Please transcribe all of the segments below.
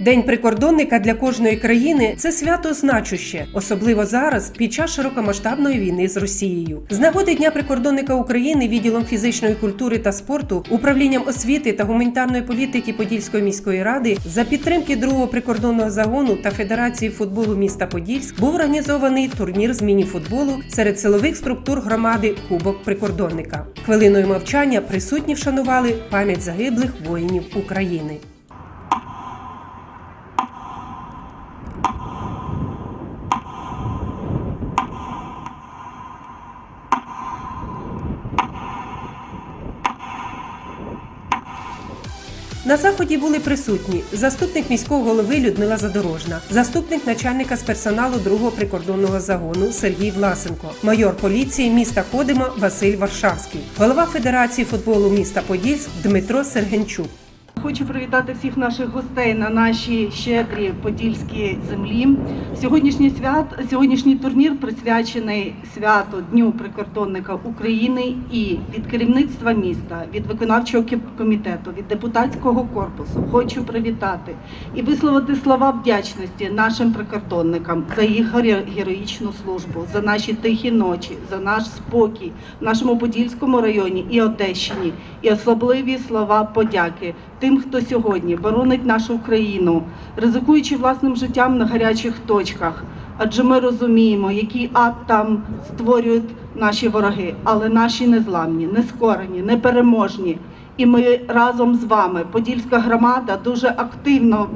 День прикордонника для кожної країни це свято значуще, особливо зараз під час широкомасштабної війни з Росією. З нагоди Дня прикордонника України відділом фізичної культури та спорту, управлінням освіти та гуманітарної політики Подільської міської ради за підтримки другого прикордонного загону та Федерації футболу міста Подільськ був організований турнір з міні-футболу серед силових структур громади Кубок прикордонника. Хвилиною мовчання присутні вшанували пам'ять загиблих воїнів України. На заході були присутні заступник міського голови Людмила Задорожна, заступник начальника з персоналу другого прикордонного загону Сергій Власенко, майор поліції міста Кодима Василь Варшавський, голова Федерації футболу міста Подільськ Дмитро Сергенчук. Хочу привітати всіх наших гостей на нашій щедрій подільській землі. Сьогоднішній свят, сьогоднішній турнір присвячений святу Дню прикордонника України і від керівництва міста, від виконавчого комітету, від депутатського корпусу. Хочу привітати і висловити слова вдячності нашим прикордонникам за їх героїчну службу, за наші тихі ночі, за наш спокій в нашому Подільському районі і Одещині, і особливі слова подяки тим, хто сьогодні боронить нашу Україну, ризикуючи власним життям на гарячих точках. Адже ми розуміємо, який ад там створюють наші вороги, але наші незламні, нескорені, непереможні. І ми разом з вами, Подільська громада, дуже активно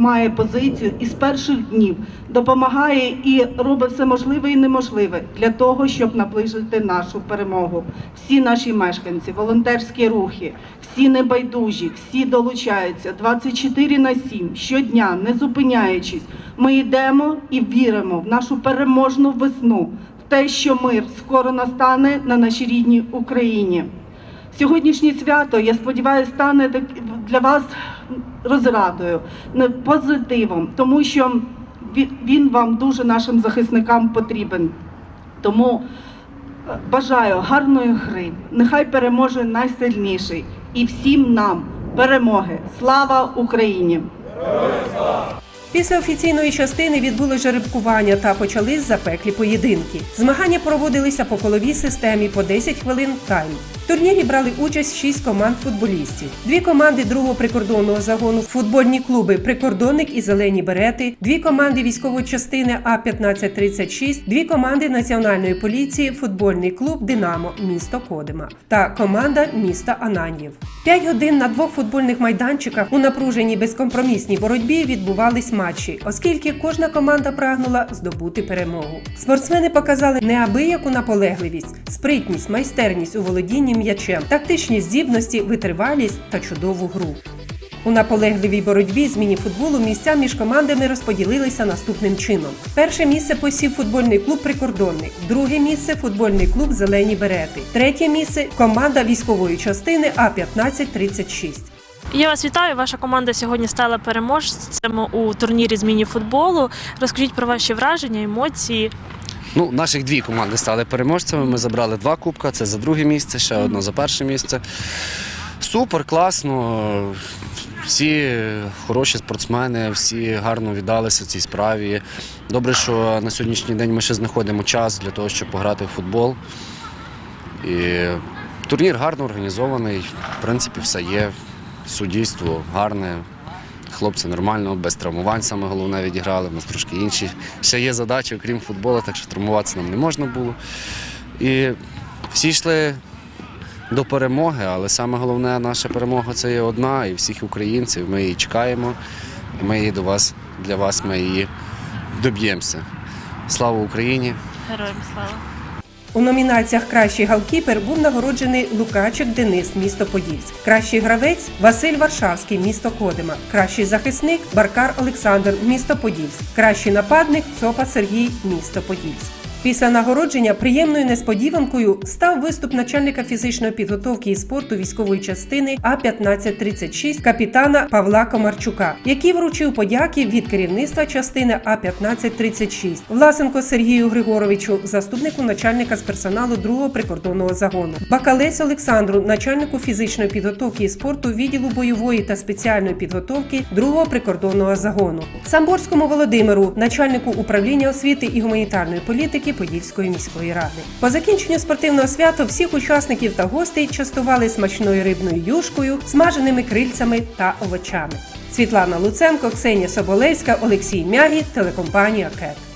має позицію і з перших днів допомагає і робить все можливе і неможливе для того, щоб наближити нашу перемогу. Всі наші мешканці, волонтерські рухи, всі небайдужі, всі долучаються 24 на 7, щодня, не зупиняючись. Ми йдемо і віримо в нашу переможну весну, в те, що мир скоро настане на нашій рідній Україні. Сьогоднішнє свято, я сподіваюся, стане для вас розрадою, позитивом, тому що він- вам дуже нашим захисникам потрібен. Тому е, бажаю гарної гри. Нехай переможе найсильніший і всім нам перемоги. Слава Україні! Після офіційної частини відбулось жеребкування та почались запеклі поєдинки. Змагання проводилися по коловій системі по 10 хвилин тайм. Турнірі брали участь 6 команд футболістів. Дві команди другого прикордонного загону, футбольні клуби Прикордонник і Зелені Берети, дві команди військової частини А 1536 дві команди національної поліції, футбольний клуб Динамо місто Кодима та команда міста Ананьєв. П'ять годин на двох футбольних майданчиках у напруженій безкомпромісній боротьбі відбувались матчі, оскільки кожна команда прагнула здобути перемогу. Спортсмени показали неабияку наполегливість, спритність, майстерність у володінні м'ячем, тактичні здібності, витривалість та чудову гру. У наполегливій боротьбі з міні-футболу місця між командами розподілилися наступним чином: перше місце посів футбольний клуб Прикордонник, друге місце футбольний клуб Зелені Берети, третє місце команда військової частини А 1536 Я вас вітаю. Ваша команда сьогодні стала переможцем у турнірі з міні-футболу. Розкажіть про ваші враження, емоції. Ну, наших дві команди стали переможцями. Ми забрали два кубка. Це за друге місце, ще одне за перше місце. Супер, класно. Всі хороші спортсмени, всі гарно віддалися цій справі. Добре, що на сьогоднішній день ми ще знаходимо час для того, щоб пограти в футбол. І турнір гарно організований, в принципі, все є. Суддівство гарне. Хлопці нормально, без травмувань саме головне відіграли. У нас трошки інші. Ще є задачі, окрім футболу, так що травмуватися нам не можна було. І всі йшли до перемоги, але саме головне наша перемога це є одна, і всіх українців. Ми її чекаємо, і ми її до вас, для вас ми її доб'ємося. Слава Україні! Героям слава! У номінаціях Кращий галкіпер був нагороджений Лукачик Денис, місто Подільськ. Кращий гравець Василь Варшавський, місто Кодима. Кращий захисник Баркар Олександр, місто Подільськ. Кращий нападник Цопа Сергій, місто Подільськ. Після нагородження приємною несподіванкою став виступ начальника фізичної підготовки і спорту військової частини А 1536 капітана Павла Комарчука, який вручив подяки від керівництва частини А 1536 Власенко Сергію Григоровичу, заступнику начальника з персоналу другого прикордонного загону, Бакалець Олександру, начальнику фізичної підготовки і спорту відділу бойової та спеціальної підготовки другого прикордонного загону, Самборському Володимиру, начальнику управління освіти і гуманітарної політики Подільської міської ради. По закінченню спортивного свята всіх учасників та гостей частували смачною рибною юшкою, смаженими крильцями та овочами. Світлана Луценко, Ксенія Соболевська, Олексій Мягі, телекомпанія КЕТ.